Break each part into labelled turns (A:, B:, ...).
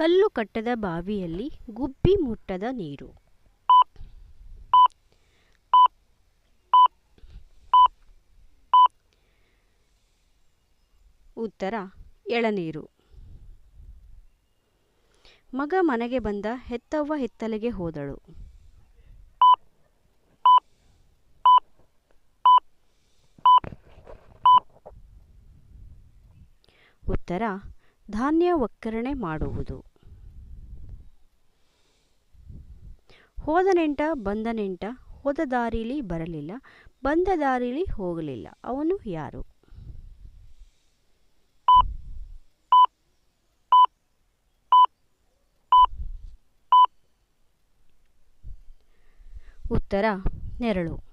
A: ಕಲ್ಲು ಕಟ್ಟದ ಬಾವಿಯಲ್ಲಿ ಗುಬ್ಬಿ ಮುಟ್ಟದ ನೀರು. ಉತ್ತರ, ಎಳನೀರು. ಮಗ ಮನೆಗೆ ಬಂದ ಹೆತ್ತವ್ವ ಹೆತ್ತಲೆಗೆ ಹೋದಳು. ಉತ್ತರ, ಧಾನ್ಯ ಒಕ್ಕರಣೆ ಮಾಡುವುದು. ಹೋದ ನೆಂಟ ಬಂದ ನೆಂಟ ಹೋದ ದಾರಿಲಿ ಬರಲಿಲ್ಲ ಬಂದ ದಾರಿಲಿ ಹೋಗಲಿಲ್ಲ. ಅವನು ಯಾರು? ಉತ್ತರ, ನೆರಳು.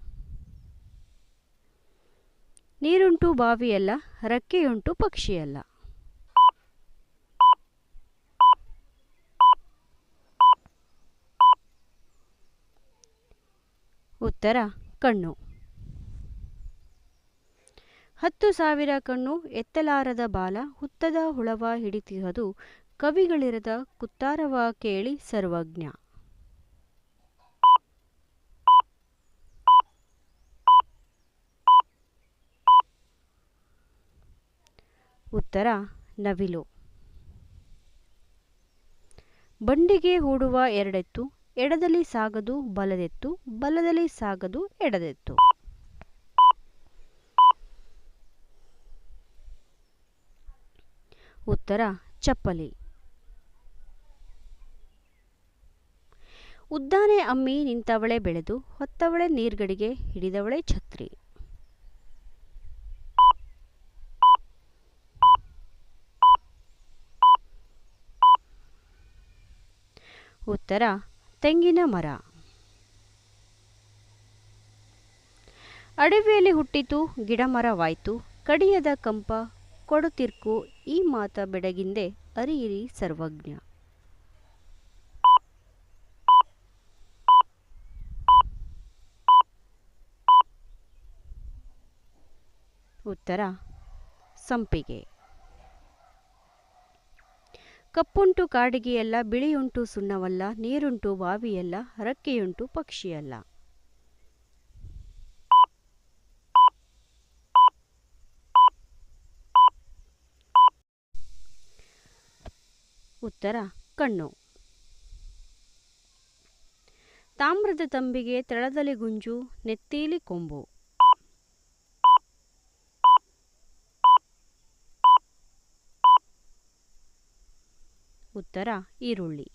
A: ನೀರುಂಟು ಬಾವಿಯಲ್ಲ, ರಕ್ಕೆಯುಂಟು ಪಕ್ಷಿಯಲ್ಲ. ಉತ್ತರ, ಕಣ್ಣು. ಹತ್ತು ಸಾವಿರ ಕಣ್ಣು ಎತ್ತಲಾರದ ಬಾಲ ಹುತ್ತದ ಹುಳವ ಹಿಡಿತಿಹದು ಕವಿಗಳಿರದ ಕುತ್ತಾರವ ಕೇಳಿ ಸರ್ವಜ್ಞ. ಉತ್ತರ, ನವಿಲು. ಬಂಡಿಗೆ ಹೂಡುವ ಎರಡೆತ್ತು ಎಡದಲ್ಲಿ ಸಾಗದು ಬಲದೆತ್ತು, ಬಲದಲ್ಲಿ ಸಾಗದು ಎಡದೆತ್ತು. ಉತ್ತರ, ಚಪ್ಪಲಿ. ಉದ್ದಾನೆ ಅಮ್ಮಿ ನಿಂತವಳೆ ಬೆಳೆದು, ಹೊತ್ತವಳೆ ನೀರ್ಗಡಿಗೆ ಹಿಡಿದವಳೆ ಛತ್ರಿ. ಉತ್ತರ ತೆಂಗಿನ ಮರ. ಅಡವಿಯಲ್ಲಿ ಹುಟ್ಟಿತು ಗಿಡಮರವಾಯ್ತು ಕಡಿಯದ ಕಂಪ ಕೊಡುತ್ತಿರ್ಕು ಈ ಮಾತ ಬೆಡಗಿಂದೆ ಅರಿಯಿರಿ ಸರ್ವಜ್ಞ. ಉತ್ತರ, ಸಂಪಿಗೆ. ಕಪ್ಪುಂಟು ಕಾಡಿಗೆಯಲ್ಲ, ಬಿಳಿಯುಂಟು ಸುಣ್ಣವಲ್ಲ, ನೀರುಂಟು ಬಾವಿಯಲ್ಲ ರಕ್ಕೆಯುಂಟು ಪಕ್ಷಿಯಲ್ಲ. ಉತ್ತರ, ಕಣ್ಣು. ತಾಮ್ರದ ತಂಬಿಗೆ ತಳದಲ್ಲಿ ಗುಂಜು, ನೆತ್ತೀಲಿ ಕೊಂಬು. ಉತ್ತರ ಈರುಳ್ಳಿ.